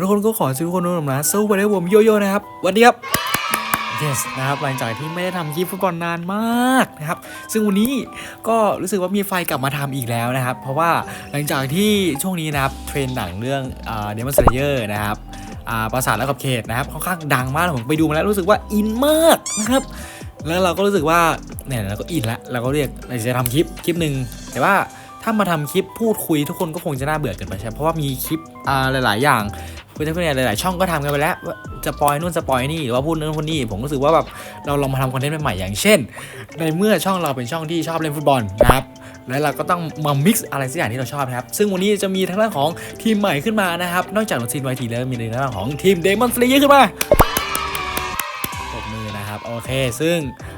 ทุกคนก็ขอซื้อคนนู้นนะสู้ไปได้ผมโยโย่นะครับสวัสดีครับ yes นะครับหลังจากที่ไม่ได้ทำคลิปฟุตบอลนานมากนะครับ ซึ่งวันนี้ก็รู้สึกว่ามีไฟกลับมาทำอีกแล้วนะครับ เพราะว่าหลังจากที่ช่วงนี้นะครับ เทรนหนังเรื่องเดมอนสเลเยอร์นะครับอาปราสาทและกับเขตนะครับค่อนข้างดังมากผมไปดูมาแล้วรู้สึกว่าอินมากนะครับ แล้วเราก็รู้สึกว่าเนี่ยเราก็อินละเราก็เรียกเราจะทำคลิปคลิปหนึ่งแต่ว่าถ้ามาทำคลิปพูดคุยทุกคนก็คงจะน่าเบื่อเกินไปใช่ไหมเพราะว่ามีคลิปอ่าหลาย ๆ อย่าง เพื่อนเพื่อนหลายๆช่องก็ทำกันไปแล้วว่าจะปอยนู่นสปอยนี่หรือว่าพูดนู่นพูดนี่ผมรู้สึกว่าแบบเราลองมาทำคอนเทนต์ใหม่ๆอย่างเช่น ในเมื่อช่องเราเป็นช่องที่ชอบเล่นฟุตบอลนะครับแล้วเราก็ต้องมา mix อะไรสักอย่างที่เราชอบนะครับ ซึ่งวันนี้จะมีทางด้านของทีมใหม่ขึ้นมานะครับ นอกจากซีนไวทีแล้วมีในทางด้านของทีมเดมอนสเลเยอร์ขึ้นมาปรบมือนะครับ โอเค ซึ่ง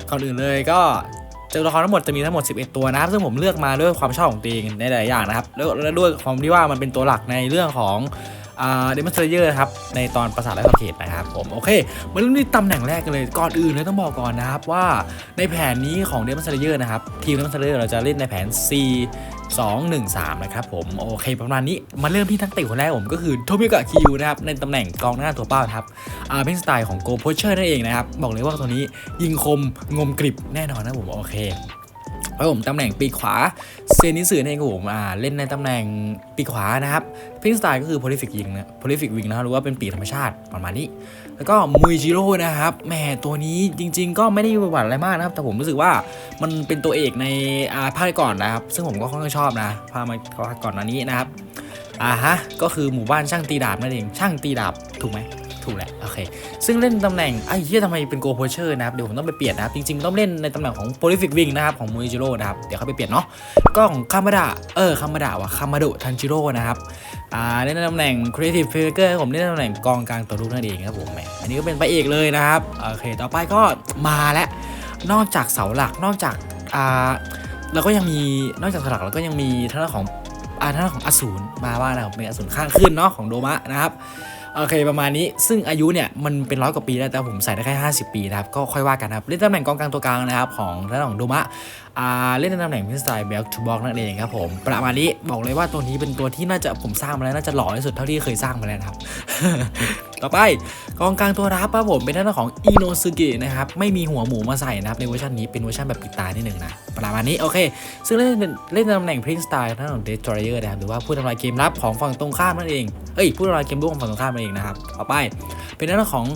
ก่อนอื่นเลยก็เจอละครทั้งหมดจะมีทั้งหมด 11 ตัวนะครับ ซึ่งผมเลือกมาด้วยความชอบของตัวเองในหลายอย่างนะครับ แล้วและด้วยความที่ว่ามันเป็นตัวหลักในเรื่องของ เดมอนสเลเยอร์ครับ ในตอนประสาทและขอเขตนะครับผม โอเคมาเริ่มที่ตำแหน่งแรกกันเลย ก่อนอื่นเลยต้องบอกก่อนนะครับว่าในแผนนี้ของเดมอนสเลเยอร์นะครับ ทีมเดมอนสเลเยอร์เราจะเล่นในแผน C 2 1 3 นะครับผม โอเค ประมาณนี้ มาเริ่มที่ทักเตะคนแรกผมก็คือโทมิกะคิวนะครับ ในตำแหน่งกองหน้าตัวเป้าครับอาเป็นสไตล์ของโกโพเชอร์นั่นเองนะครับ บอกเลยว่าตัวนี้ยิงคมงมกริบแน่นอนนะผม โอเค แล้วผมตำแหน่งปีกขวาเซนิสึนั่นเองครับผมอ่าเล่นในตำแหน่งปีกขวานะครับพิงสไตล์ก็คือ prolific ยิงนะ prolific wing นะครับหรือว่าเป็นปีกธรรมชาติประมาณนี้ แล้วก็มุยจิโร่นะครับแหมตัวนี้จริง ๆ ก็ไม่ได้มีประวัติอะไรมากนะครับ แต่ผมรู้สึกว่ามันเป็นตัวเอกในอ่าภาคก่อนนะครับ ซึ่งผมก็ค่อนข้างชอบนะภาคมาภาคก่อนหน้านี้นะครับอ่าฮะก็คือหมู่บ้านช่างตีดาบนั่นเองช่างตีดาบถูกไหม ถูกแหละโอเคซึ่งเล่นตำแหน่งไอ้เหี้ยทำไมเป็นโกโพเชอร์นะครับเดี๋ยวผมต้องไปเปลี่ยนนะครับจริงๆต้องเล่นในตำแหน่งของ prolific wing นะครับของมูจิโร่นะครับเดี๋ยวเขาไปเปลี่ยนเนาะก็ของคามาดะเออคามาดะว่ะคามาโดทันจิโร่นะครับอ่าเล่นในตำแหน่ง creative playmaker ผมเล่นในตำแหน่งกองกลางตัวรุกนั่นเองครับผมแหมอันนี้ก็เป็นพระเอกเลยนะครับโอเคต่อไปก็มาแล้วนอกจากเสาหลักนอกจากอ่าเราก็ยังมีนอกจากเสาหลักเราก็ยังมีทางด้านของอ่าทางด้านของอสูรมาว่านะครับเป็นอสูรข้างขึ้นเนาะของโดมะนะครับ โอเคประมาณนี้ซึ่งอายุเนี่ยมันเป็นร้อยกว่าปีแล้วแต่ผมใส่ได้แค่ 50 ปีนะครับก็ค่อยว่ากันครับเล่นตำแหน่งกองกลางตัวกลางนะครับของทางด้านของโดมะ เล่นในตำแหน่งพิสไตล์เบลทูบ็อกนั่นเองครับผม ประมาณนี้บอกเลยว่าตัวนี้เป็นตัวที่น่าจะผมสร้างมาแล้วน่าจะหล่อที่สุดเท่าที่เคยสร้างมาแล้วครับ ต่อไปกองกลางตัวรับครับผมเป็นทางด้านของอิโนซึกินะครับไม่มีหัวหมูมาใส่นะครับในเวอร์ชันนี้เป็นเวอร์ชันแบบปิดตานิดหนึ่งนะประมาณนี้โอเค ซึ่งเล่นเป็นเล่นในตำแหน่งพรินสไตล์ทางด้านของเดสทรอยเออร์นะครับหรือว่าผู้ทำลายเกมรับของฝั่งตรงข้ามนั่นเองเอ้ยผู้ทำลายเกมรุกของฝั่งตรงข้ามนั่นเองนะครับต่อไปเป็นทางด้านของ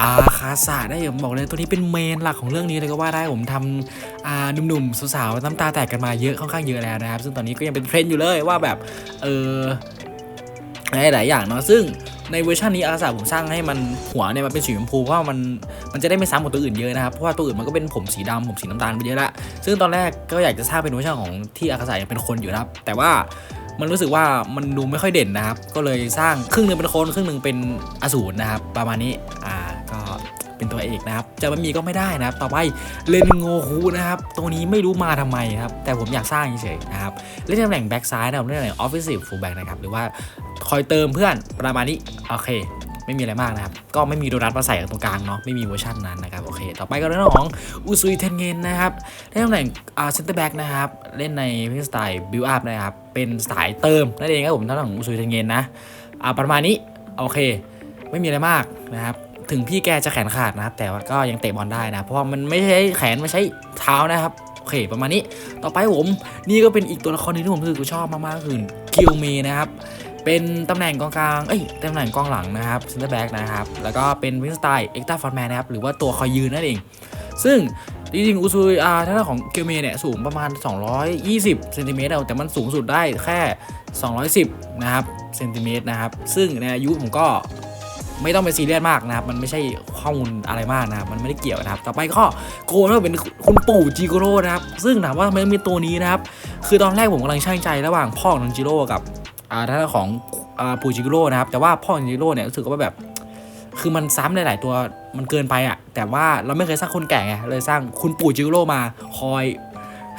อาคาซาได้ผมบอกเลยตัวนี้เป็นเมนหลักของเรื่องนี้เลยก็ว่าได้ผมทำอ่าหนุ่มๆสาวๆน้ำตาแตกกันมาเยอะค่อนข้างเยอะแล้วนะครับ ซึ่งตอนนี้ก็ยังเป็นเทรนด์อยู่เลยว่าแบบเออหลายๆอย่างเนาะซึ่งในเวอร์ชันนี้อาสาผมสร้างให้มันหัวเนี่ยมันเป็นสีชมพูเพราะมันมันจะได้ไม่ซ้ำกับตัวอื่นเยอะนะครับเพราะว่าตัวอื่นมันก็เป็นผมสีดำผมสีน้ำตาลไปเยอะละซึ่งตอนแรกก็อยากจะสร้างเป็นเวอร์ชันของที่อาคาสายังเป็นคนอยู่นะครับ แต่ว่ามันรู้สึกว่ามันดูไม่ค่อยเด่นนะครับ ก็เลยสร้างครึ่งหนึ่งเป็นคนครึ่งหนึ่งเป็นอสูรนะครับ ประมาณนี้อ่า ก็เป็นตัวเอกนะครับจะไม่มีก็ไม่ได้นะครับ ต่อไปเลนโงคูนะครับตัวนี้ไม่รู้มาทำไมครับ แต่ผมอยากสร้างเฉยๆนะครับเล่นตำแหน่งแบ็กซ้ายนะครับเล่นตำแหน่งออฟฟิศฟูลแบ็กนะครับหรือว่าคอยเติมเพื่อนประมาณนี้โอเคไม่มีอะไรมากนะครับ ก็ไม่มีโดนัทมาใส่ตรงกลางเนาะ ไม่มีเวอร์ชันนั้นนะครับ โอเค ต่อไปก็เรื่องของอุซุยเทนเงนนะครับเล่นตำแหน่งอ่าเซนเตอร์แบ็กนะครับ เล่นในพิสไตล์บิวอัพนะครับ เป็นสายเติมนั่นเองครับผมทางด้านของอุซุยเทนเงนนะ อ่าประมาณนี้ โอเค ไม่มีอะไรมากนะครับ ถึงพี่แกจะแขนขาดนะครับ แต่ว่าก็ยังเตะบอลได้นะ เพราะว่ามันไม่ใช่แขนไม่ใช่เท้านะครับโอเคประมาณนี้ต่อไปผม นี่ก็เป็นอีกตัวละครหนึงที่ผมรู้สึกชอบมากๆคือคิวเมนะครับเป็นตำแหน่งกองกลางเอ้ยตำแหน่งกองหลังนะครับเซนเตอร์แบ็กนะครับ แล้วก็เป็นวินสไตล์เอ็กตาฟอร์แมนนะครับ หรือว่าตัวคอยยืนนั่นเอง ซึ่งจริงๆอุซุยอาถ้าด้านของเกียวเมเนี่ยสูงประมาณ 220เซนติเมตรเอาแต่มันสูงสุดได้แค่ 210 นะครับเซนติเมตรนะครับ ซึ่งในอายุผมก็ ไม่ต้องเป็นซีเรียสมากนะครับ มันไม่ใช่ข้อมูลอะไรมากนะครับ มันไม่ได้เกี่ยวนะครับ ต่อไปก็โกนว่าเป็นคุณปู่จิโกโร่นะครับ ซึ่งถามว่าทำไมต้องมีตัวนี้นะครับ คือตอนแรกผมกำลังช่างใจระหว่างพ่อของจิโร่กับอ่าทางด้านของอ่าปู่จิโร่นะครับ แต่ว่าพ่อของจิโร่เนี่ยรู้สึกว่าแบบ คือมันซ้ำหลาย ๆ ตัวมันเกินไปอะแต่ว่าเราไม่เคยสร้างคนแก่ไง เลยสร้างคุณปู่จิโร่มาคอย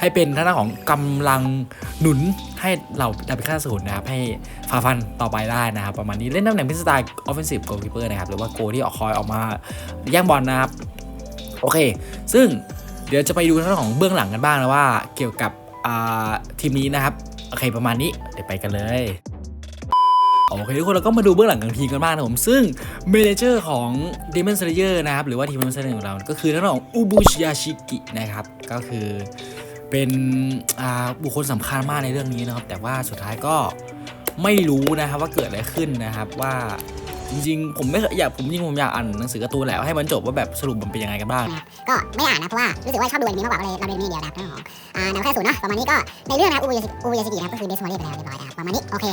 ให้เป็นทางด้านของกำลังหนุนให้เราดาบิค่าสูนนะครับ ให้ฝ่าฟันต่อไปได้นะครับ ประมาณนี้เล่นตำแหน่งพิสไตล์ออฟเฟนซีฟโกลคีเปอร์นะครับ หรือว่าโกที่ออกคอยออกมาแย่งบอลนะครับ โอเค ซึ่งเดี๋ยวจะไปดูทางด้านของเบื้องหลังกันบ้างนะว่าเกี่ยวกับทีมนี้นะครับ โอเคประมาณนี้เดี๋ยวไปกันเลยโอเคทุกคนเราก็มาดูเบื้องหลังของทีมกันบ้างนะผม ซึ่งเมเนเจอร์ของ Demon Slayer นะครับ หรือว่าทีม Demon Slayer ของเรา ก็คือทางด้านของอุบุชิยาชิกินะครับ ก็คือ เป็นอ่าบุคคลสำคัญมากในเรื่องนี้นะครับ แต่ว่าสุดท้ายก็ไม่รู้นะครับว่าเกิดอะไรขึ้นนะครับว่าจริงๆ ผมไม่เคยอยากผมจริงๆผมอยากอ่านหนังสือการ์ตูนแหละให้มันจบว่าแบบสรุปมันเป็นยังไงกันบ้าง ก็ไม่ได้อ่านนะเพราะว่ารู้สึกว่าชอบดูอนิเมะมากกว่าก็เลยเราดูอนิเมะอย่างเดียวนะครับเรื่องของอ่าแนวแค่ศูนย์เนาะประมาณนี้ก็ในเรื่องนะครับอูยาอูยาชิกินะครับก็คือเดสมอรี่ไปแล้วเรียบร้อยนะครับประมาณนี้โอเค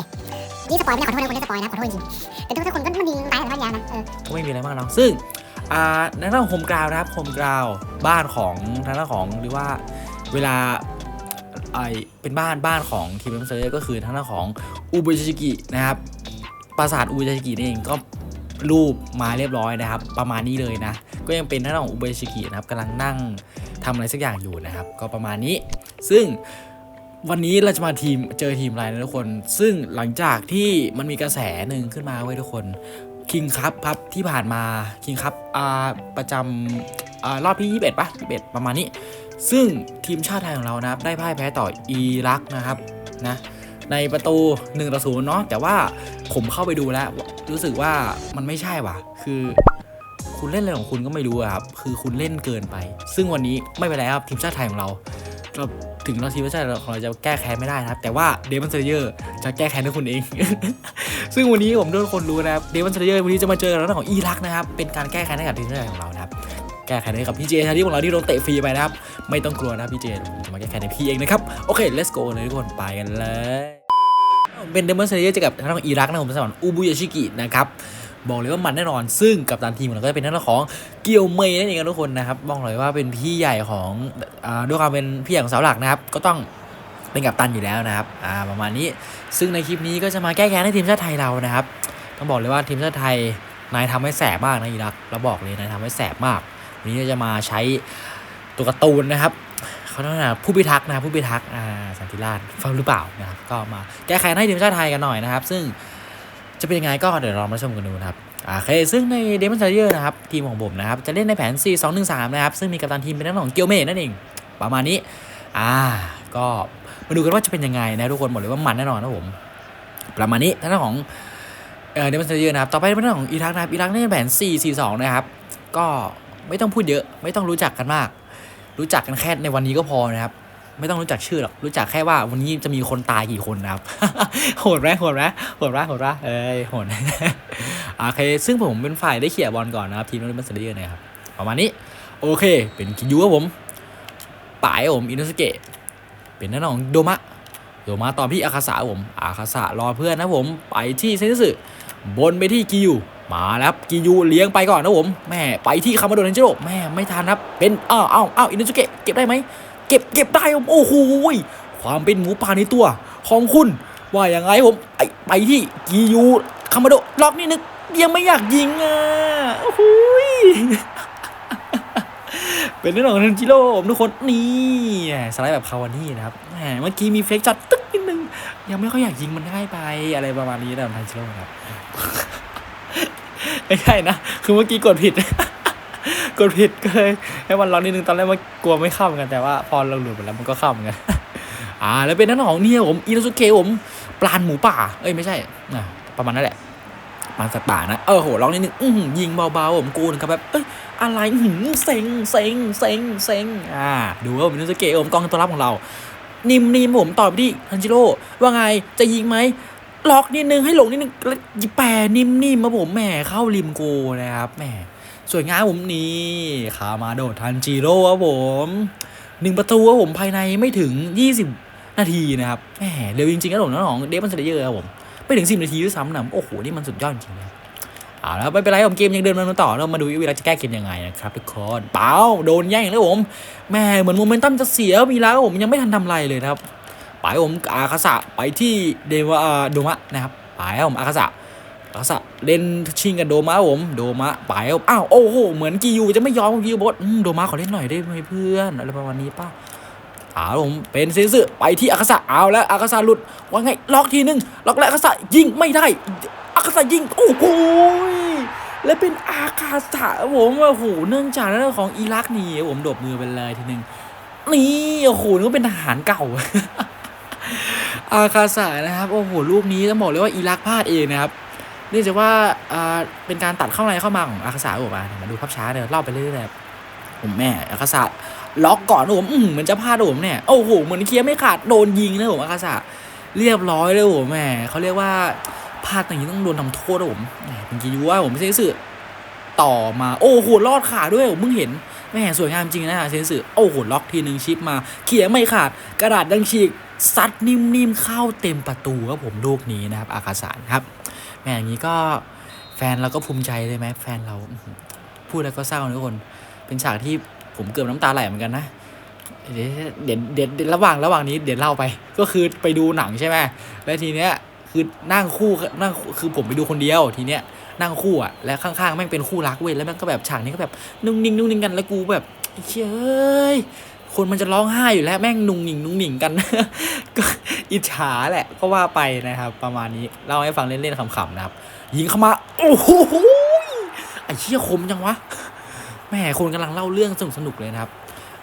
นี่สปอยล์ไม่ได้ขอโทษนะคนที่สปอยล์นะขอโทษจริงๆแต่ทุกคนก็มันยิงตายแต่บ้านยานะเออก็ไม่มีอะไรมากเนาะซึ่งอ่าในเรื่องของโฮมกราวนะครับโฮมกราวบ้านของทางด้านของหรือว่า เวลาไอเป็นบ้านบ้านของทีมเอ็มเซอร์ก็คือทางด้านของอุบุชิกินะครับปราสาทอุบุชิกินี่เองก็รูปมาเรียบร้อยนะครับ ประมาณนี้เลยนะ ก็ยังเป็นทางด้านของอุบุชิกินะครับกำลังนั่งทำอะไรสักอย่างอยู่นะครับ ก็ประมาณนี้ ซึ่งวันนี้เราจะมาทีมเจอทีมอะไรนะทุกคน ซึ่งหลังจากที่มันมีกระแสหนึ่งขึ้นมาไว้ทุกคนคิงคัพครับที่ผ่านมาคิงคัพอ่าประจำอ่ารอบที่ 21ปะ21 ประมาณนี้ ซึ่งทีมชาติไทยของเรานะครับ ได้พ่ายแพ้ต่ออิรักนะครับนะในประตู1ต่อ0เนาะแต่ว่าผมเข้าไปดูแล้ว รู้สึกว่ามันไม่ใช่ว่ะ คือคุณเล่นอะไรของคุณก็ไม่รู้ครับ คือคุณเล่นเกินไป ซึ่งวันนี้ไม่เป็นไรครับทีมชาติไทยของเราเราถึงเราทีมชาติของเราจะแก้แค้นไม่ได้นะครับ แต่ว่าเดมอนเซเยอร์จะแก้แค้นให้คุณเอง ซึ่งวันนี้ผมทุกคนรู้นะครับเดมอนเซเยอร์วันนี้จะมาเจอกับเรื่องของอิรักนะครับ เป็นการแก้แค้นให้กับทีมชาติไทยของเรานะ แก้แค้นให้กับพี่เจชาที่ของเราที่โดนเตะฟรีไปนะครับ ไม่ต้องกลัวนะพี่เจผมจะมาแก้แค้นในพี่เองนะครับ โอเค let's go เลยทุกคนไปกันเลย เป็นเดมอนเซเยอร์เจอกับทางด้านของอิรักนะผมสำหรับอูบุยาชิกินะครับบอกเลยว่ามันแน่นอน ซึ่งกับตันทีมของเราก็จะเป็นทางด้านของเกียวเมย์นั่นเองทุกคนนะครับบอกเลยว่าเป็นพี่ใหญ่ของอด้วยความเป็นพี่ใหญ่ของเสาหลักนะครับ ก็ต้องเป็นกับตันอยู่แล้วนะครับประมาณนี้ ซึ่งในคลิปนี้ก็จะมาแก้แค้นให้ทีมชาติไทยเรานะครับ ต้องบอกเลยว่าทีมชาติไทยนายทำให้แสบมากนะอิรักเราบอกเลยนายทำให้แสบมาก วันนี้จะมาใช้ตัวการ์ตูนนะครับเขาเรียกว่าผู้พิทักษ์นะผู้พิทักษ์สันติราชฟังหรือเปล่านะครับก็มาแก้ไขให้ทีมชาติไทยกันหน่อยนะครับ ซึ่งจะเป็นยังไงก็เดี๋ยวเรามาชมกันดูนะครับโอเคซึ่งในเดมอน s เ a อร์นะครับ ทีมของผมนะครับ จะเล่นในแผน 4 2 1 3 นะครับ ซึ่งมีกัปตันทีมเป็นนักของเกียวเมนั่นเอง ประมาณนี้ อ่า ก็มาดูกันว่าจะเป็นยังไงนะทุกคนบอกเลยว่ามันแน่นอนนะผม ประมาณนี้ทางด้านของเดมอน s เ a อร์นะครับ ต่อไปเป็นเรื่องของอิรักนะครับอิรักเล่นในแผน 4 4 2 นะครับ ก็ ไม่ต้องพูดเยอะ ไม่ต้องรู้จักกันมาก รู้จักกันแค่ในวันนี้ก็พอนะครับ ไม่ต้องรู้จักชื่อหรอกรู้จักแค่ว่าวันนี้จะมีคนตายกี่คนนะครับ โหดไหมโหดไหมโหดไหมโหดไหมเอ้ยโหดโอเค ซึ่งผมเป็นฝ่ายได้เขี่ยบอลก่อนนะครับทีมนู้นเป็นเซเรียนะครับประมาณนี้ โอเค เป็นคิยูครับผมป่ายผมอินโนสเกะเป็นน้าน้องโดมะโดมะตอนพี่อาคาสะผมอาคาสะรอเพื่อนนะผมไปที่เซนสึบนไปที่กิยู มาแล้วครับกิยูเลี้ยงไปก่อนนะผมแม่ไปที่คามาโดนันเจโรแม่ไม่ทันครับ เป็นอ้าวอ้าวอ้าวอินโนสเกะเก็บได้ไหมเก็บเก็บได้ผมโอ้โหความเป็นหมูป่าในตัวของคุณว่าอย่างไงผมไปไปที่กิยูคามาโดล็อกนี่นึกยังไม่อยากยิงอะโอ้โหยเป็นเรื่องของทันจิโร่ผมทุกคนนี่สไลด์แบบคาวานี่นะครับแหมเมื่อกี้มีเฟกจัดตึ๊กนิดนึงยังไม่ค่อยอยากยิงมันง่ายไปอะไรประมาณนี้นะทันจิโร่ครับ ไม่ใช่นะ คือเมื่อกี้กดผิด กดผิดก็เลยให้มันร้อนนิดนึงตอนแรกมันกลัวไม่เข้าเหมือนกันแต่ว่าพอเราหลุดไปแล้วมันก็เข้าเหมือนกันอ่า แล้วเป็นนั่นของเนี่ยผมอินโนสุเกะผมปลานหมูป่า เอ้ยไม่ใช่อะประมาณนั้นแหละปลานสัตว์ป่านะเออโหร้องนิดนึงอื้อยิงเบาๆผมกูนครับแบบเอ้ยอะไรหืมเซ็งเซ็งเซ็งเซ็งอ่าดูว่าอินโนสุเกะผมกองตัวรับของเรา นิมนิมผมตอบไปที่ทันจิโร่ว่าไงจะยิงไหม ล็อกนิดนึงให้หลงนิดนึงแล้วแปรนิ่มๆมาผมแหมเข้าริมโกนะครับแหมสวยงามผมนี่คามาโดทันจิโร่ครับผมหนึ่งประตูครับผมภายในไม่ถึง 20 นาทีนะครับแหมเร็วจริงๆครับผมน้องๆเดฟมันเสเยอะครับผมไม่ถึง 10 นาทีด้วยซ้ำนะโอ้โหนี่มันสุดยอดจริงๆนะเอาแล้วไม่เป็นไรผมเกมยังเดินมาต่อเรามาดูวิเราจะแก้เกมยังไงนะครับทุกคนเปล่าโดนแย่งแล้วผมแหม่เหมือนโมเมนตัมจะเสียมีแล้วผมยังไม่ทันทำอะไรเลยนะครับ ไปผมอาคาสะไปที่เดวะโดมะนะครับไปผมอาคาสะอาคาสะเล่นชิงกับโดมะผมโดมะไปอ้าวโอ้โหเหมือนกิยูจะไม่ยอมกิยูบอสโดมะขอเล่นหน่อยได้ไหมเพื่อนอะไรประมาณนี้ป่ะเอาผมเป็นเซนซึไปที่อาคาสะเอาแล้วอาคาสะหลุดว่าไงล็อกทีนึงล็อกแล้วอาคาสะยิงไม่ได้อาคาสะยิงโอ้โหและเป็นอาคาสะผมโอ้โหเนื่องจากเรื่องของอิรักนี่ผมโดบมือไปเลยทีนึงนี่โอ้โหนึกว่าเป็นทหารเก่า อาคาสานะครับโอ้โหลูกนี้ต้องบอกเลยว่าอิรักพลาดเองนะครับเนื่องจากว่าอ่าเป็นการตัดเข้าในเข้ามาของอาคาสาออกมามาดูภาพช้าเดี๋ยเล่าไปเรื่อยๆครับผมแม่อาคาสาล็อกก่อนผมอืมมือนจะพลาดผมเนี่ยโอ้โหเหมือนเคลียร์ไม่ขาดโดนยิงนะผมอาคาสาเรียบร้อยเลยผมแม่เขาเรียกว่าพลาดอย่างนี้ต้องโดนทำโทษผมแหมเป็นกียูว่าผมไม่ใช่สื่อต่อมาโอ้โหรอดขาด้วยผมเพิ่งเห็นแม่สวยงามจริงนะฮะเซนสึโอ้โหล็อกทีหนึ่งชิปมาเคลียไม่ขาดกระดาษดังฉีก ซัดนิ่มๆเข้าเต็มประตูครับผมลูกนี้นะครับ อาคาสารครับแม่อย่างนี้ก็แฟนเราก็ภูมิใจเลยไหมแฟนเราพูดแล้วก็เศร้านะทุกคน เป็นฉากที่ผมเกือบน้ำตาไหลเหมือนกันนะเดี๋ยวเดี๋ยวเด็ดระหว่างระหว่างนี้เดี๋ยวเล่าไป ก็คือไปดูหนังใช่ไหมแล้วทีเนี้ยคือนั่งคู่นั่งคือผมไปดูคนเดียวทีเนี้ยนั่งคู่อะแล้วข้างๆแม่งเป็นคู่รักเว้ยแล้วแม่งก็แบบฉากนี้ก็แบบนุ่งนิ่งนุ่งนิ่งกันแล้วกูแบบเชี่ยเอ้ย คนมันจะร้องไห้อยู่แล้วแม่งนุ่งหนิงนุ่งหนิงกัน ก็อิจฉาแหละก็ว่าไปนะครับ ประมาณนี้เล่าให้ฟังเล่นๆขำๆนะครับ ยิงเข้ามา โอ้โหไอ้เชี่ยคมจังวะแม่คนกำลังเล่าเรื่องสนุกๆเลยนะครับ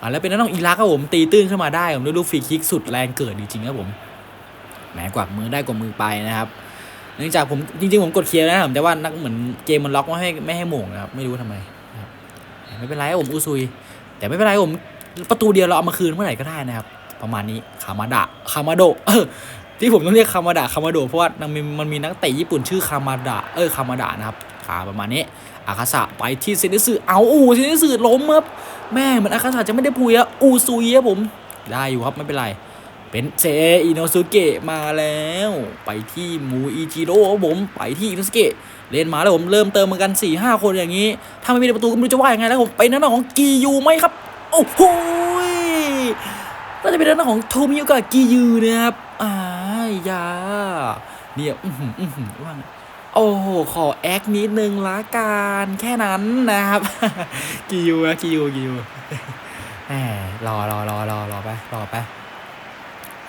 อ่าแล้วเป็นนักน้องอิรักครับผมตีตื้นขึ้นมาได้ผมด้วยลูกฟรีคิกสุดแรงเกิดจริงๆครับผมแหมกวักมือได้กว่ามือไปนะครับเนื่องจากผมจริงๆ ผมกดเคลียร์นะครับแต่ว่านักเหมือนเกมมันล็อกไม่ให้ไม่ให้หม่งนะครับไม่รู้ทำไมไม่เป็นไรผมอุซุย แต่ไม่เป็นไรผม ประตูเดียวเราเอามาคืนเมื่อไหร่ก็ได้นะครับ ประมาณนี้คามาดะคามาโดเออที่ผมต้องเรียกคามาดะคามาโดเพราะว่ามันมีมันมีนักเตะญี่ปุ่นชื่อคามาดะเออคามาดะนะครับขาประมาณนี้อาคาสะไปที่เซนิสึเอาอูเซนิสึล้มครับแม่เหมือนอาคาสะจะไม่ได้พุยอะอูซุยครับผมได้อยู่ครับไม่เป็นไร เป็นเซอินโนสุเกะมาแล้ว ไปที่มูอิจิโร่ครับผมไปที่อินโนสุเกะเล่นมาแล้วผมเริ่มเติมเหมากัน4ี่ห้าคนอย่างนี้ ถ้าไม่มีประตูก็ไม่รู้จะว่ายังไงแล้วผมไปนั่นของกียูไหมครับ โอ้โหน่าจะเป็นด้านของโทมิโอกะกียูนะครับอ่ายาเนี่ยอือหืออื้อหือว่างโอ้โห ขอแอคนิดนึงละกันแค่นั้นนะครับกียูนะกียูกียูแหมรอรอรอรอรอไปรอไป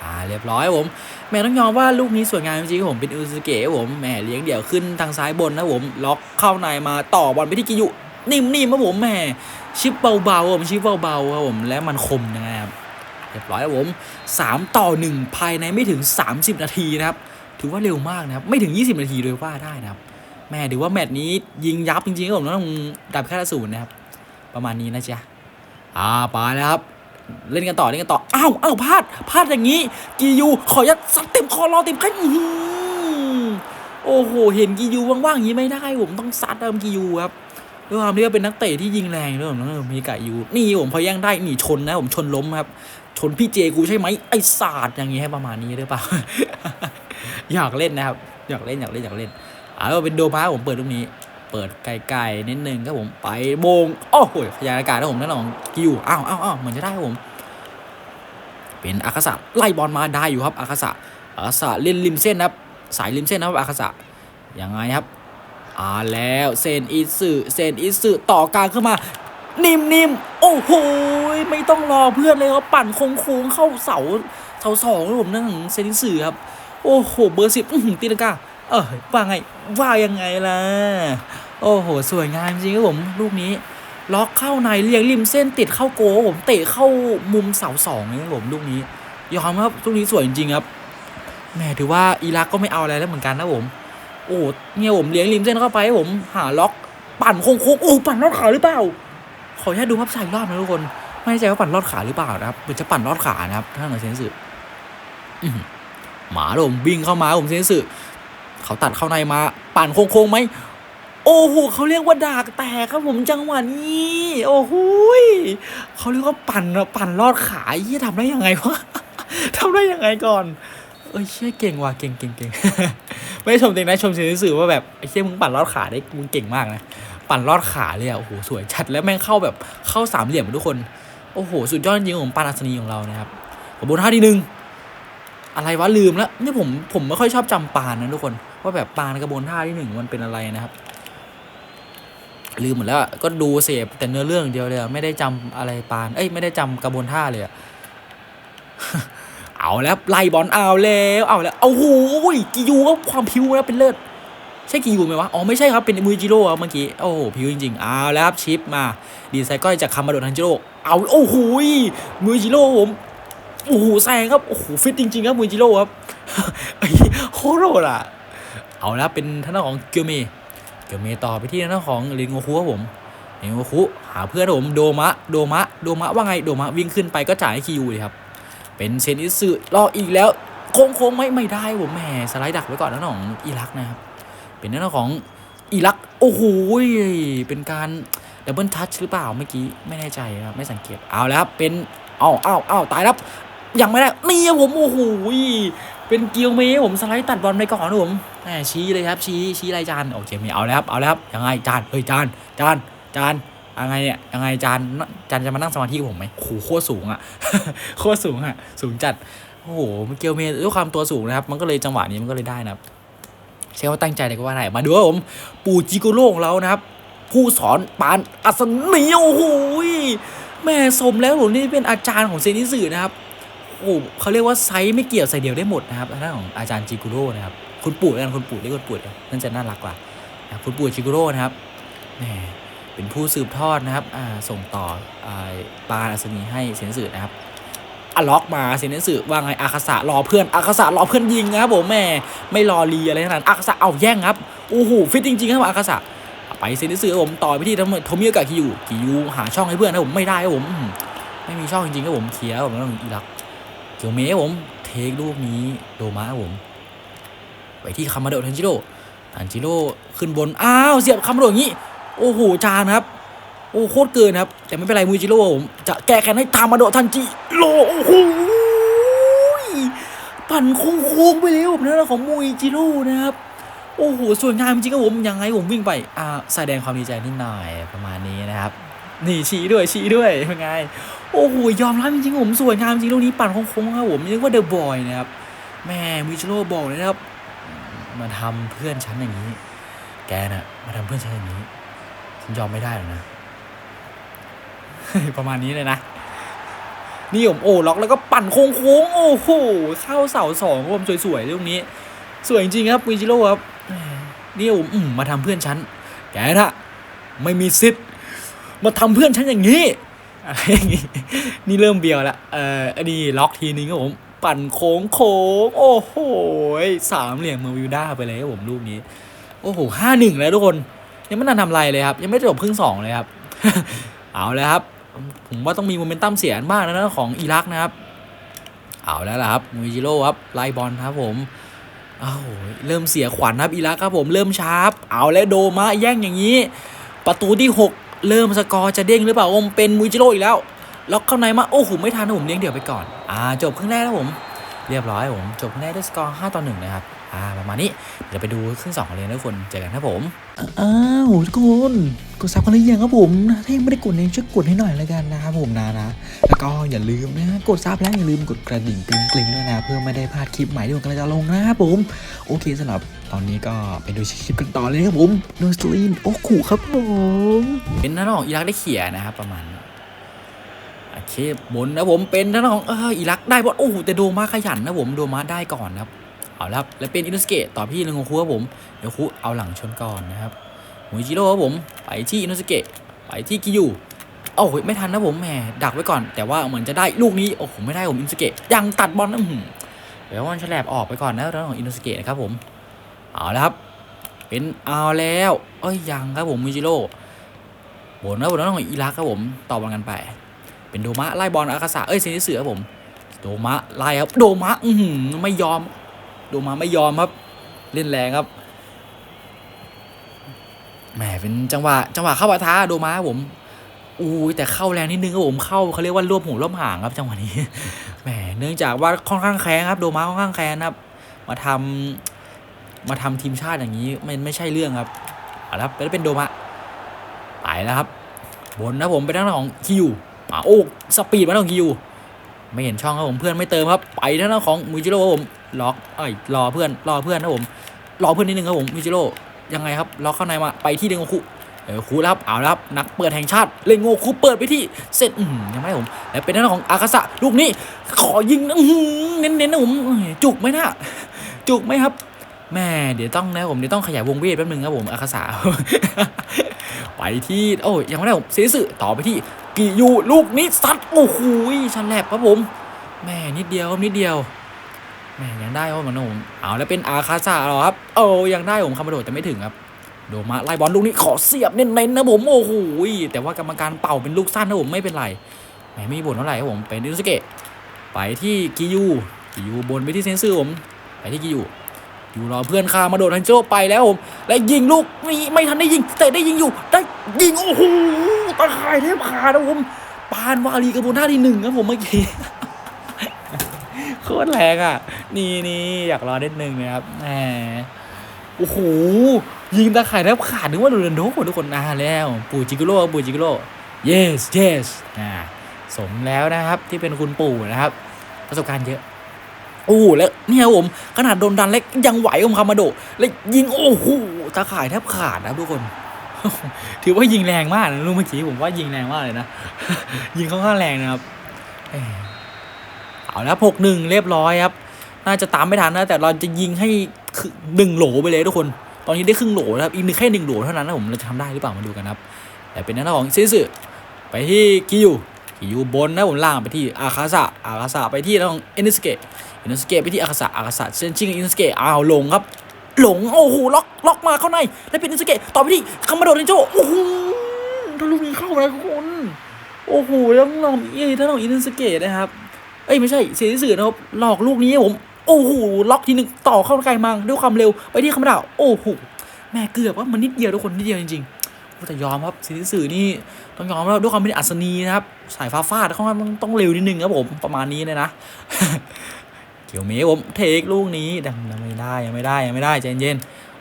อ่าเรียบร้อยผมแม่ต้องยอมว่าลูกนี้สวยงามจริงๆผมเป็นอุซเกะผมแหม่เลี้ยงเดี่ยวขึ้นทางซ้ายบนนะผมล็อกเข้าในมาต่อบอลไปที่กิยุนิ่มๆครับผมแหม่ ชิปเบาๆครับผมชิปเบาๆครับผมและมันคมนะครับเรียบร้อยครับผม3ต่อ1ภายในไม่ถึง 30 นาทีนะครับ ถือว่าเร็วมากนะครับ ไม่ถึง 20 นาทีเลยว่าได้นะครับ แม่ถือว่าแมตช์นี้ยิงยับจริงๆครับผมต้องดับแค่ละศูนย์นะครับ ประมาณนี้นะจ๊ะอ่าไปแล้วครับเล่นกันต่อเล่นกันต่อ อ้าวอ้าวพลาดพลาดอย่างนี้ กียูขอยัดซัดเต็มคอรอเต็มขั้นโอ้โห เห็นกียูว่างๆอย่างนี้ไม่ได้ผมต้องซัดเติมกียูครับ ด้วยความที่ว่าเป็นนักเตะที่ยิงแรงด้วยผมต้องมีกะยูนี่ผมพอแย่งได้หนีชนนะผมชนล้มครับ ชนพี่เจกูใช่ไหมไอ้ศาสตร์อย่างนี้ให้ประมาณนี้หรือเปล่าอยากเล่นนะครับ อยากเล่นอยากเล่นอยากเล่นเอาเป็นโดมาผมเปิดตรงนี้ เปิดไกลๆนิดนึงครับผมไปโบงโอ้โหขยายอากาศนะผมนั่นของกิวอ้าวอ้าวอ้าวเหมือนจะได้ครับผม เป็นอาคาสะไล่บอลมาได้อยู่ครับอาคาสะอาคาสะเล่นริมเส้นนะครับ สายริมเส้นนะครับอาคาสะยังไงครับ อ่าแล้วเซนอิสึเซนอิสึต่อกลางขึ้นมา นิ่มๆโอ้โหไม่ต้องรอเพื่อนเลยครับปั่นโค้งเข้าเสาเสาสองครับผมนั่งเซนอิสึครับ โอ้โหเบอร์สิบตีลังกาเออว่าไงว่ายังไงล่ะโอ้โห สวยงามจริงครับผมลูกนี้ ล็อกเข้าในเลียงริมเส้นติดเข้าโกผมเตะเข้ามุมเสาสองเลยครับผมลูกนี้ยอมครับลูกนี้สวยจริงครับแหมถือว่าอิรักก็ไม่เอาอะไรแล้วเหมือนกันนะผม โอ้เนี่ยผมเลี้ยงริมเส้นเข้าไปผมหาล็อกปั่นโค้งๆโอ้ปั่นลอดขาหรือเปล่า ขออนุญาตดูภาพใส่รอบนะทุกคน ไม่แน่ใจว่าปั่นลอดขาหรือเปล่านะครับมือนจะปั่นลอดขานะครับถ้าเกิดเซนสึหมาผมวิ่งเข้ามาผมเซนสึเขาตัดเข้าในมา ปั่นโค้งๆไหมโอ้โหเขาเรียกว่าดากแตกครับผมจังหวะนี้ โอ้โหยเขาเรียกว่าปั่นปั่นลอดขาเยี่ยทำได้ยังไงวะทำได้ยังไงก่อน เอ้ยเชี่ยเก่งว่ะเก่งเก่งเก่ง ไม่ได้ชมเองนะชมเฉยๆสื่อว่าแบบไอ้เชี่ยมึงปั่นลอดขาได้มึงเก่งมากนะปั่นลอดขาเลยอะโอ้โหสวยชัดแล้วแม่งเข้าแบบเข้าสามเหลี่ยมทุกคนโอ้โหสุดยอดจริงของปานอัศนีของเรานะครับขอบคุณท่าที่หนึ่งอะไรวะลืมแล้วนี่ผมผมไม่ค่อยชอบจำปานนะทุกคนว่าแบบปานกระบวนท่าที่หนึ่งมันเป็นอะไรนะครับ ลืมหมดแล้วก็ดูเสพแต่เนื้อเรื่องเดียวเลยไม่ได้จำอะไรปาน เอ้ยไม่ได้จำกระบวนท่าเลยอะ เอาแล้วไล่บอลเอาแล้วเอาแล้วเอาโหยกิยูก็ความพิวแล้วเป็นเลิศใช่กิยูไหมวะอ๋อไม่ใช่ครับเป็นมูจิโร่เมื่อกี้โอ้โหพิวจริงๆเอาแล้วครับชิปมา ดีไซน์ก้อยจากคามาโดทันจิโร่เอาโอ้โหยมูจิโร่ผมโอ้โหแซงครับโอ้โหฟิตจริงๆครับมูจิโร่ครับไอ้โคตรโหดอะ เอาแล้วเป็นท่านของเกียวเมเกียวเมต่อไปที่ท่านของลินโงคุครับผมลินโงคุหาเพื่อนผมโดมะโดมะโดมะว่าไงโดมะวิ่งขึ้นไปก็จ่ายให้คิวเลยครับ เป็นเซนิสึรออีกแล้ว โค้งโค้งไม่ไม่ได้ผมแหมสไลด์ดักไว้ก่อนท่านของอิรักนะครับ เป็นท่านของอิรักโอ้โหเป็นการดับเบิลทัชหรือเปล่าเมื่อกี้ไม่แน่ใจครับไม่สังเกตเอาแล้วครับเป็นเอาเอาเอาตายแล้วยังไม่ได้นี่ผมโอ้โหเป็นเกียวเมย์ผมสไลด์ตัดบอลไปก่อนนะผมแหมชี้เลยครับชี้ชี้ไรจานโอเคมีเอาแล้วครับเอาแล้วครับยังไงจานเฮ้ยจานจานจาน ยังไงเนี่ยยังไงจานจานจะมานั่งสมาธิกับผมไหมโอ้โหโคตรสูงอะโคตรสูงอะ สูงจัดโอ้โหเกียวเมย์ด้วยความตัวสูงนะครับ มันก็เลยจังหวะนี้มันก็เลยได้นะครับใช่ว่าตั้งใจเลยก็ว่าได้มาดูครับผม ปู่จิโกโร่ของเรานะครับ ผู้สอนปานอัศนีโอ้โหแม่สมแล้วผมนี่เป็นอาจารย์ของเซนิสึนะครับโอ้เขาเรียกว่าไซส์ไม่เกี่ยวใส่เดียวได้หมดนะครับทางด้านของอาจารย์จิโกโร่นะครับคุณปู่แล้วกันคุณปู่เรียกคุณปู่เลยนั่นจะน่ารักกว่านะคุณปู่จิกุโร่นะครับแหม เป็นผู้สืบทอดนะครับส่งต่ออปานอัศนีให้เซนสึนะครับอะล็อกมาเซนสึว่าไงอาคาสะรอเพื่อนอาคาสะรอเพื่อนยิงนะครับผมแม่ไม่รอรีอะไรทั้งนั้นอาคาสะเอาแย่งครับโอ้โหฟิตจริงๆครับอาคาสะไปเซนิสึครับผมต่อไปที่โทมิโอกะคิยูคิยูหาช่องให้เพื่อนนะผมไม่ได้ครับผมไม่มีช่องจริงๆครับผมเคลียร์ผมต้องอิรักเกียวเมะผมเทคลูกนี้โดมาครับผมไปที่คามาโดะทันจิโร่ทันจิโร่ขึ้นบนอ้าวเสียบคามาโดะอย่างนี้ โอ้โหจานครับ โอ้โคตรเกินครับ แต่ไม่เป็นไรมูจิโร่ผมจะแก้แค้นให้ทามาโดทันจิโร่โอ้โหปั่นโค้งๆไปเลยผมนะของมูจิโร่นะครับโอ้โหสวยงามจริงครับผมยังไงผมวิ่งไปอ่าแสดงความดีใจนิดหน่อยประมาณนี้นะครับนี่ชี้ด้วยชี้ด้วยเป็นไง โอ้โหยอมรับจริงๆผมสวยงามจริงลูกนี้ปั่นโค้งๆครับผมนึกว่าเดอะบอยนะครับแม่มิชโร่บอกเลยนะครับมาทำเพื่อนฉันอย่างนี้ แกน่ะมาทำเพื่อนฉันอย่างนี้ ฉันยอมไม่ได้หรอกนะ ประมาณนี้เลยนะ นี่ผมโอ้ล็อกแล้วก็ปั่นโค้งๆโอ้โหเข้าเสาสองผมสวยๆลูกนี้ สวยจริงครับวิจิโร่ครับนี่ผมมาทำเพื่อนฉันแกนะไม่มีสิทธิ์มาทำเพื่อนฉันอย่างนี้อะไรอย่างงี้นี่เริ่มเบียวละเอออันนี้ล็อกทีนึงครับผมปั่นโค้งโค้งโอ้โหสามเหลี่ยมเมอร์วิวด้าไปเลยครับผมลูกนี้ โอ้โหห้าหนึ่งแล้วทุกคน ยังไม่ทันทำไรเลยครับ ยังไม่จบครึ่งสองเลยครับ เอาแล้วครับ ผมว่าต้องมีโมเมนตัมเสียบ้างนะนะของอิรักนะครับ เอาแล้วล่ะครับมิจิโร่ครับไล่บอลครับผมอ้าวเริ่มเสียขวัญครับอิรักครับผมเริ่มชาร์ปเอาแล้วโดมะแย่งอย่างนี้ ประตูที่ 6 เริ่มสกอร์จะเด้งหรือเปล่าอมเป็นมุจิโร่อีกแล้วล็อกเข้าในมาโอ้โหไม่ทันนะผมเลี้ยงเดี่ยวไปก่อน อ่า จบครึ่งแรกแล้วผม เรียบร้อยผม จบครึ่งแรกด้วยสกอร์5ต่อ1นะครับ อ่าประมาณนี้เดี๋ยวไปดูครึ่งสองกันเลยนะทุกคนเจอกันครับผมอ้าวทุกคนกดซับกันหรือยังครับผมนะถ้ายังไม่ได้กดเนี่ยช่วยกดให้หน่อยละกันนะครับผมนะนะแล้วก็อย่าลืมนะกดซับแล้วอย่าลืมกดกระดิ่งกริ๊งกริ๊งด้วยนะ เพื่อไม่ได้พลาดคลิปใหม่ที่ผมกำลังจะลงนะครับผม โอเคสำหรับตอนนี้ก็ไปดูคลิปกันต่อเลยครับผมโนสลีนโอ้ขู่ครับผมเป็นท่านของอิรักได้เขี่ยนะครับประมาณนี้โอเคบนนะผมเป็นท่านของเอออิรักได้บอลโอ้โหแต่โดมาขยันนะผมโดมาได้ก่อนนะครับ เอาละครับแล้วเป็นอินุสเกะต่อพี่เริงของคูครับผมเดี๋ยวคูเอาหลังชนก่อนนะครับมุจิโร่ครับผมไปที่อินุสเกะไปที่กิยูโอ้โหไม่ทันนะผมแหมดักไว้ก่อน แต่ว่าเหมือนจะได้ลูกนี้โอ้โหไม่ได้ผมอินุสเกะยังตัดบอลนะอื้อหือเดี๋ยวมันฉลบออกไปก่อนนะเรื่องของอินุสเกะนะครับผมเอาละครับเป็นเอาแล้วเอ้ยยังครับผมมิจิโร่บนนะบนนั้นของอิรักครับผมต่อบอลกันไป เป็นโดมะไล่บอลอาคาสะเอ้ยเซนิสึครับผมโดมะไล่ครับโดมะอือหือไม่ยอม ดมะไม่ยอมครับ เล่นแรงครับแหมเป็นจังหวะจังหวะเข้าปะทะโดมะครับผมอุ้แต่เข้าแรงนิดนึงครับผมเข้าเขาเรียกว่ารวบหูรวบหางครับจังหวะนี้แหมเนื่องจากว่าค่อนข้างแข็งครับโดมะค่อนข้างแข็งครับ มาทำมาทำทีมชาติอย่างนี้มันไม่ใช่เรื่องครับเอาละครับแล้วเป็นโดมะไปแล้วครับ บนนะผมเป็นทางด้าของคิวมาโอ้สปีดมาทางของคิว ไม่เห็นช่องครับผมเพื่อนไม่เติมครับ ไปทางด้าของมูจิโร่ครับผม ล็อกเอ้ยรอเพื่อนรอเพื่อนนะผมรอเพื่อนนิดนึงครับผมมูจิโร่ยังไงครับล็อกเข้าในมาไปที่เดงโงคุเออคูแล้วครับเอาแล้วครับนักเปิดแห่งชาติเลงโงคุเปิดไปที่เสร็จอื้อหือยังไม่ผมแล้วเป็นทางด้าของอากาสะลูกนี้ขอยิงนะอื้อหือเน้นๆนะผมจุกไหมนะจุกไหมครับแม่เดี๋ยวต้องนะผมเดี๋ยวต้องขยายวงเวทแป๊บนึงครับผมอาคาสาไปที่โอ้ยยังไม่ได้ผมเซสึต่อไปที่กิยูลูกนี้ซัดโอ้โหชันแลบครับผมแม่นิดเดียวนิดเดียว แม่ยังได้ครับผมนะผมเอาแล้วเป็นอาคาซาเหรอครับโอ้ยังได้ผมคามาโดดแต่ไม่ถึงครับโดมาไล่บอลลูกนี้ขอเสียบเน้นๆนะผมโอ้โหแต่ว่ากรรมการเป่าเป็นลูกสั้นนะผมไม่เป็นไรแหมไม่มีบ่นเท่าไหร่ครับผมเป็นอินสเกะไปที่กิยูกิยูบนไปที่เซนซึผมไปที่กิยูกิยูรอเพื่อนคามาโดดทันโจไปแล้วผมและยิงลูกนี่ไม่ทันได้ยิงแต่ได้ยิงอยู่ได้ยิงโอ้โหตะข่ายแทบขาดนะผมปานวาลีกระบวนท่าที่หนึ่งครับผมเมื่อกี้ โคตรแรงอะ นี่นี่อยากรอนิดนึงนะครับแหมโอ้โหยิงตาข่ายแทบขาดนึกว่าโรนัลโดทุกคนอ่าแล้ว ปู่จิกโร่ปู่จิกโร่ yes yes อ่าสมแล้วนะครับที่เป็นคุณปู่นะครับ ประสบการณ์เยอะโอ้แล้วเนี่ยผมขนาดโดนดันเล็กยังไหวผมคามาโดแล้วยิงโอ้โหตาข่ายแทบขาดนะทุกคน ถือว่ายิงแรงมากนะลูกเมื่อกี้ผมว่ายิงแรงมากเลยนะ ยิงค่อนข้างแรงนะครับ เอาแล้วหกหนึ่งเรียบร้อยครับ น่าจะตามไม่ทันนะ แต่เราจะยิงให้หนึ่งโหลไปเลยทุกคน ตอนนี้ได้ครึ่งโหลนะครับอีกหนึ่งแค่หนึ่งโหลเท่านั้นนะผมเราจะทำได้หรือเปล่ามาดูกันครับ แต่เป็นหน้าของซิสึไปที่กิยูกิยูบนนะผมล่างไปที่อาคาสะอาคาสะไปที่หน้าของเอนิสเกะเอนิสเกะไปที่อาคาสะอาคาสะเซนชิงเอนิสเกะอ้าวลงครับ หลงโอ้โหล็อกล็อกมาเข้าในแล้วเป็นเอนิสเกะต่อไปที่คามาโดเรนโจโอ้โหถ้าลูกนี้เข้านะทุกคนโอ้โหแล้วน้องเอ้ยถ้าน้องเอนสเกะนะครับ เอ้ยไม่ใช่เสียสื่อนะครับหลอกลูกนี้ครับผมโอ้โหล็อกทีหนึ่งต่อเข้าไกลมังด้วยความเร็วไปที่คำดาวโอ้โหแม่เกือบว่ามันนิดเดียวทุกคนนิดเดียวจริงๆแต่ยอมครับเสีสื่อนี่ต้องยอมแล้วด้วยความเป็นอัศนีนะครับสายฟ้าฟาดเขาต้องต้องเร็วนิดนึงครับผมประมาณนี้เลยนะเกี่ยวเมย์ผมเทคลูกนี้ยังไม่ได้ยังไม่ได้ยังไม่ได้ใจเย็น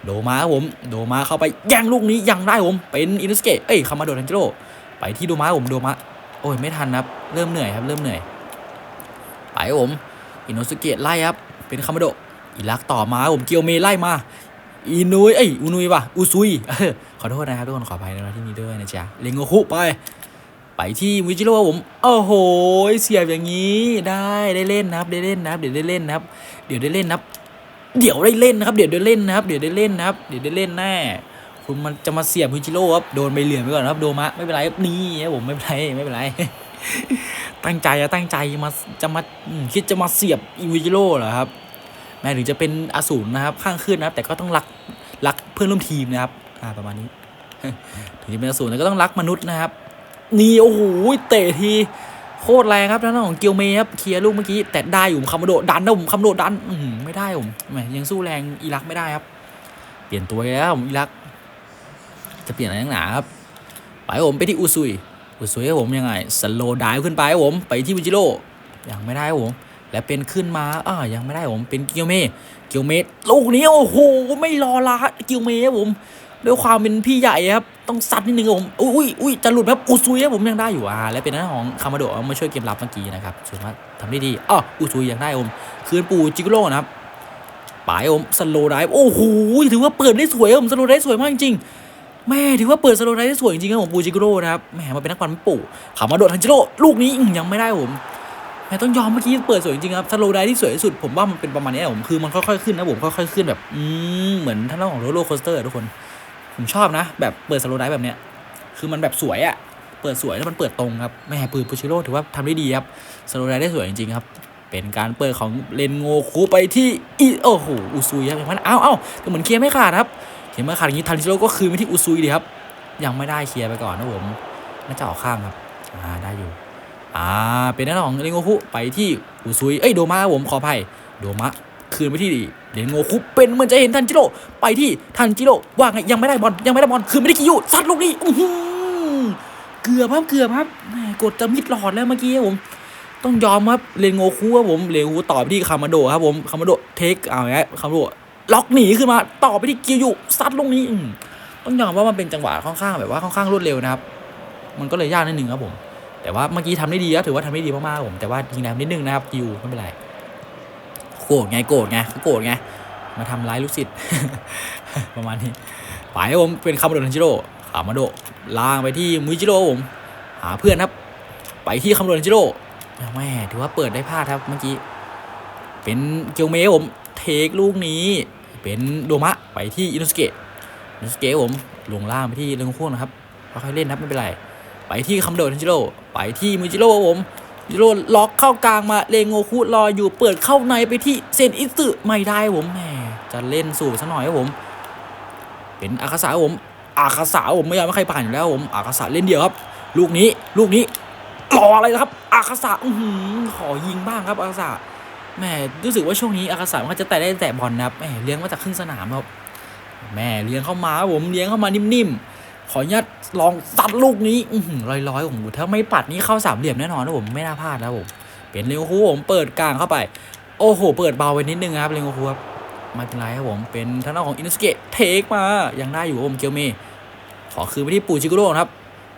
โดมาครับผมโดมาเข้าไปแย่งลูกนี้ยังได้ผมเป็นอินุสเกะเอ้ยคามาโดทันจิโร่ไปที่โดมาครับผมโดมาโอ้ยไม่ทันครับเริ่มเหนื่อยครับเริ่มเหนื่อย ไปผมอินโนสุเกะไล่ครับ เป็นคามาโดะอีลักต่อมาครับผมเกียวเมไล่มาอินุยเอ้ยอุนุยว่ะอุซุยขอโทษนะครับทุกคนขออภัยนะที่นี้ด้วยนะจ๊ะเลงโงคุไป ไปที่วิจิโร่ครับผมโอ้โหเสียบอย่างนี้ได้ได้เล่นนะครับได้เล่นนะครับ เดี๋ยวได้เล่นนะครับ เดี๋ยวได้เล่นนะครับ เดี๋ยวได้เล่นนะครับ เดี๋ยวได้เล่นนะครับ เดี๋ยวได้เล่นนะครับ เดี๋ยวได้เล่นแน่คุณมันจะมาเสียบวิจิโร่ครับโดนใบเหลืองไปก่อนครับโดมะไม่เป็นไรครับนี่ครับผมไม่เป็นไรไม่เป็นไร ตั้งใจอะตั้งใจมาจะมาคิดจะมาเสียบอีวิจิโร่เหรอครับ แม้ถึงจะเป็นอสูรนะครับ ข้างขึ้นนะครับ แต่ก็ต้องรักรักเพื่อนร่วมทีมนะครับ อ่าประมาณนี้ ถึงจะเป็นอสูรแต่ก็ต้องรักมนุษย์นะครับ นี่โอ้โหเตะทีโคตรแรงครับทางด้านของเกียวเมย์ครับเคลียร์ลูกเมื่อกี้แต่ได้อยู่ผมคำโดดดันนะผมคำโดดดันอืไม่ได้ผมแหมยังสู้แรงอิรักไม่ได้ครับ เปลี่ยนตัวแล้วผมอิรัก จะเปลี่ยนอะไรนักหนาครับไปผมไปที่อุซุย อุซุยครับผมยังไงสโลดายขึ้นไปครับผมไปที่วิจิโร่ยังไม่ได้ครับผม และเป็นขึ้นมาอ่ายังไม่ได้ครับผมเป็นเกียวเมเกียวเมลูกนี้โอ้โหไม่รอละเกียวเมครับผมด้วยความเป็นพี่ใหญ่ครับต้องซัดนิดนึงครับผมอุ้ยอุ้ยจะหลุดครับอุซุยครับผมยังได้อยู่อ่าและเป็นหน้าของคามาโดะมาช่วยเกมรับเมื่อกี้นะครับถือว่าทำได้ดีอ๋ออุซุยยังได้ครับผมคืนปูจิโกโร่นะครับไปครับผมสโลไดโอ้โหถือว่าเปิดได้สวยครับผมสโลไดสวยมากจริง แม่ถือว่าเปิดสโลไดได้สวยจริงๆครับผมปูจิโร่นะครับแหมมาเป็นนักบอลไม่ปู่ขามาโดดทันจิโร่ลูกนี้ยังไม่ได้ผมแหมต้องยอมเมื่อกี้เปิดสวยจริงๆครับสโลไดที่สวยที่สุดผมว่ามันเป็นประมาณนี้ผมคือมันค่อยๆขึ้นนะผมค่อยๆขึ้นแบบอืมเหมือนท่านเล่าของโรลโลโคสเตอร์ทุกคนผมชอบนะ แบบเปิดสโลไดแบบเนี้ยคือมันแบบสวยอะเปิดสวยแล้วมันเปิดตรงครับแม่ปืนปูจิโร่ถือว่าทำได้ดีครับสโลไดได้สวยจริงๆครับเป็นการเปิดของเลนโงคูไปที่อีโอ้โหอุซุยครับอย่างนั้นอ้าวอ้าวแต่เหมือนเคลียร์ไม่ขาดครับ เคลียร์ไม่ขาดอย่างนี้ทันจิโร่ก็คืนไปที่อุซุยดีครับ ยังไม่ได้เคลียร์ไปก่อนนะผมน่าจะออกข้างครับอ่าได้อยู่อ่าเป็นหน้าของเรนโงคุไปที่อุซุยเอ้ยโดมะผมขออภัยโดมะคืนไปที่เรนโงคุเป็นเหมือนจะเห็นทันจิโร่ไปที่ทันจิโร่ว่าไงยังไม่ได้บอลยังไม่ได้บอลคืนไปที่กิยุซัดลูกนี้อื้อหือเกือบครับเกือบครับกดจะมิดหลอดแล้วเมื่อกี้ผมต้องยอมครับเรนโงคุครับผมเรนโงคุต่อไปที่คามาโดครับผมคามาโดเทคเอาไงคามาโด ล็อกหนีขึ้นมา ต่อไปที่กิยุซัดลูกนี้ต้องยอมว่ามันเป็นจังหวะค่อนข้างแบบว่าค่อนข้างรวดเร็วนะครับ มันก็เลยยากนิดนึงครับผม แต่ว่าเมื่อกี้ทำได้ดีครับถือว่าทำได้ดีมากๆผมแต่ว่ายิงแรงนิดนึงนะครับกิวไม่เป็นไรโกรธไงโกรธไงเขาโกรธไงมาทำร้ายลูกศิษย์ประมาณนี้ไปผมเป็นคาโดทันจิโร่ขามาโดล่างไปที่มุจิโร่ผมหาเพื่อนครับ ไปที่คาโดทันจิโร่แม่ถือว่าเปิดได้พลาดครับเมื่อกี้เป็นเกียวเมผม เทคลูกนี้ เป็นโดมะไปที่อินุสเกะอินิสเกะผมลงล่างไปที่เรื่องคู่นะครับค่อยๆเล่นนะครับไม่เป็นไร ไปที่คำโดทันจิโร่ไปที่มูจิโร่ผมยูโรล็อกเข้ากลางมาเลงโงคุรออยู่เปิดเข้าในไปที่เซนอิสึไม่ได้ผมแหมจะเล่นสูบซะหน่อยครับผม เป็นอาคาสาผมอาคาสาผมไม่ยอมให้ใครผ่านอยู่แล้วผมอาคาสาเล่นเดียวครับ ลูกนี้ลูกนี้รออะไรนะครับ อาคาสาอือหือขอยิงบ้างครับอาคาสา แม่รู้สึกว่าช่วงนี้อาคาสามันจะแต่ได้แต่บอลนะครับแม่เลี้ยงมาจากครึ่งสนามครับแม่เลี้ยงเข้ามาผมเลี้ยงเข้ามานิ่มๆ ขออนุญาตลองซัดลูกนี้อือหือลอยๆผมถ้าไม่ปัดนี่เข้าสามเหลี่ยมแน่นอนนะผมไม่น่าพลาดแล้วผมเป็นเลโอคูผมเปิดกลางเข้าไป โอ้โห เปิดเบาไปนิดนึงครับเลโอคูครับไม่เป็นไรครับผมเป็นทางด้านของอินสเกะเทคมายังได้อยู่ผมเกียวเมขอคืนไปที่ปูจิโกโร่ครับ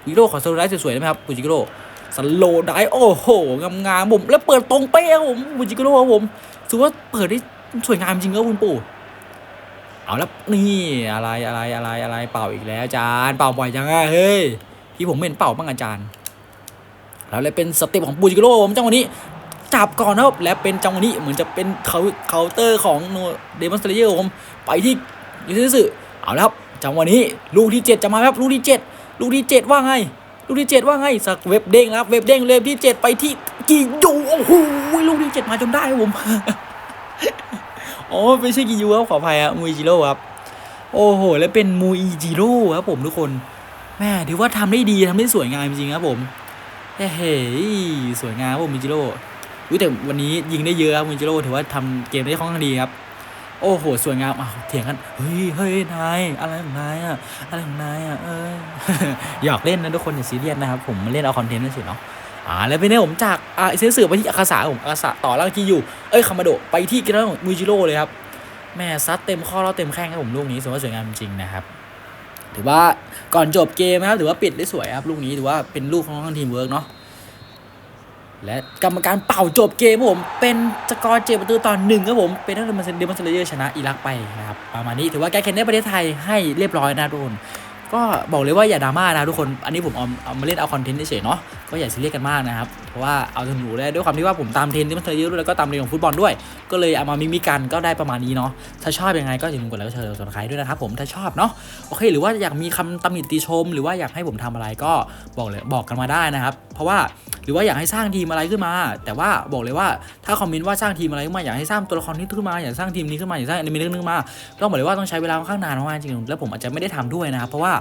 ปูจิโกโร่ขอสโลว์ได้สวยๆได้ไหมครับปูจิโกโร่ สโลได้โอ้โหงามๆผมแล้วเปิดตรงเป๊ะครับผมปูจิโกโร่ครับผมถือว่าเปิดได้สวยงามจริงครับคุณปู่เอาแล้วนี่อะไรอะไรอะไรอะไรเป่าอีกแล้วอาจารย์เป่าบ่อยจังอะเฮ้ยพี่ผมไม่เห็นเป่าบ้างอาจารย์ แล้วเลยเป็นสเต็ปของปูจิโกโร่ผมจังหวะนี้จับก่อนนะครับและเป็นจังหวะนี้เหมือนจะเป็นเคาเคาน์เตอร์ของโนเดมอนสเตเยอร์ผมไปที่ยูเซสึเอาแล้วครับจังหวะนี้ลูกที่ 7 จะมาครับลูกที่ 7 ลูกที่ 7 ว่าไง ลูกที่7ว่าไงสักเว็บเด้งครับ เว็บเด้งเลยที่7ไปที่กิยูโอ้โหลูกที่7มาจนได้ครับผมอ๋อไม่ใช่กิยูครับขออภัยครับมูอิจิโร่ครับ โอ้โห แล้วเป็นมูอิจิโร่ครับผมทุกคนแม่ถือว่าทำได้ดีทำได้สวยงามจริงครับผมเฮ้ยสวยงามครับผมมิจิโร่แต่วันนี้ยิงได้เยอะครับมิจิโร่ถือว่าทำเกมได้ค่อนข้างดีครับ อ้โห สวยงามอ้าวเถียงกัน เฮ้ยเฮ้ยนายอะไรของนายอะอะไรของนายอะเอออยากเล่นนะทุกคนอย่าซีเรียสนะครับผมมาเล่นเอาคอนเทนต์นั่นสิเนาะอ่าแล้วเป็นเนี่ยผมจากอ่าเสือเสือไปที่อาคาสาผมอาคาสาต่อล่างที่อยู่เอ้ยคามาโดไปที่กินของมิจิโร่เลยครับแม่ซัดเต็มข้อแล้วเต็มแข้งครับผมลูกนี้ถือว่าสวยงามจริงนะครับถือว่าก่อนจบเกมนะครับถือว่าปิดได้สวยครับลูกนี้ถือว่าเป็นลูกของทางทีมเวิร์กเนาะ และกรรมการเป่าจบเกมผมเป็นสกอร์เจ็ดประตูต่อหนึ่งครับผมเป็นนักเตะเดมอนเซเลเยอร์ชนะอิรักไปนะครับประมาณนี้ถือว่าแก้แค้นในประเทศไทยให้เรียบร้อยนะทุกคน ก็บอกเลยว่าอย่าดราม่านะทุกคน อันนี้ผมเอาเอามาเล่นเอาคอนเทนต์เฉยเนาะ ก็อย่าซีเรียสกันมากนะครับ เพราะว่าเอาสนุกเลยด้วยความที่ว่าผมตามเทรนด์ที่มันเทรนด์เยอะด้วยแล้วก็ตามเรื่องของฟุตบอลด้วย ก็เลยเอามามิมิกันก็ได้ประมาณนี้เนาะ ถ้าชอบยังไงก็อย่าลืมกดไลค์กดแชร์กดซับสไครต์ด้วยนะครับผม ถ้าชอบเนาะ โอเค หรือว่าอยากมีคำตำหนิติชม หรือว่าอยากให้ผมทำอะไรก็บอกเลยบอกกันมาได้นะครับ เพราะว่าหรือว่าอยากให้สร้างทีมอะไรขึ้นมา แต่ว่าบอกเลยว่าถ้าคอมเมนต์ว่าสร้างทีมอะไรขึ้นมาอยากให้สร้างตัวละครนี้ขึ้นมาอยากสร้างทีมนี้ขึ้นมาอยากสร้างอนิเมะนึงมาต้องบอกเลยว่าต้องใช้เวลาค่อนข้างนานมากจริงๆแล้วผมอาจจะไม่ได้ทำด้วยนะครับเพราะว่า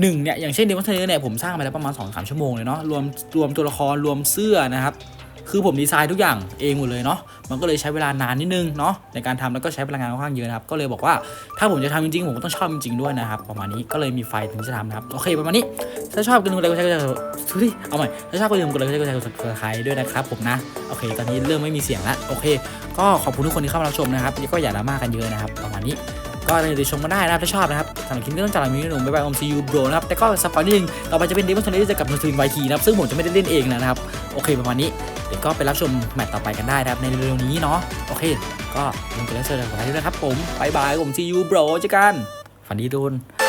หนึ่งเนี่ยอย่างเช่นเดมอนเทอร์เนี่ยผมสร้างไปแล้วประมาณ2อสชั่วโมงเลยเนาะรวมรวมตัวละครรวมเสื้อนะครับคือผมดีไซน์ทุกอย่างเองหมดเลยเนาะ มันก็เลยใช้เวลานานนิดนึงเนาะในการทำแล้วก็ใช้พลังงานค่อนข้างเยอะนะครับ ก็เลยบอกว่าถ้าผมจะทำจริงๆ ผมก็ต้องชอบจริงๆด้วยนะครับ ประมาณนี้ก็เลยมีไฟถึงจะทำนะครับ โอเคประมาณนี้ ถ้าชอบก็ลืมกดไลค์กดแชร์กดซับเอาใหม่ถ้าชอบก็ลืมกดไลค์กดแชร์กดซับสไครต์ด้วยนะครับผมนะ โอเค ตอนนี้เริ่มไม่มีเสียงแล้วโอเค ก็ขอบคุณทุกคนที่เข้ามารับชมนะครับ ก็อย่าดราม่ากันเยอะนะครับ ประมาณนี้ ก็เลยชมกันได้นะครับถ้าชอบนะครับสำหรับคลิปนี้ต้องจากลามีหนุ่มบ๊ายบายอมซียูโบรนะครับแต่ก็สปอยนิดนึงต่อไปจะเป็นเดมอนเทอร์จะกับนูซินไวทีนะครับซึ่งผมจะไม่ได้เล่นเองนะครับโอเคประมาณนี้เดี๋ยวก็ไปรับชมแมตต์ต่อไปกันได้นะครับในเร็วๆนี้เนาะโอเค ก็ลืมกดไลค์กดแชร์กดไว้ด้วยนะครับผมบายบายผมซียูโบรเจอกันฝันดีทุกคน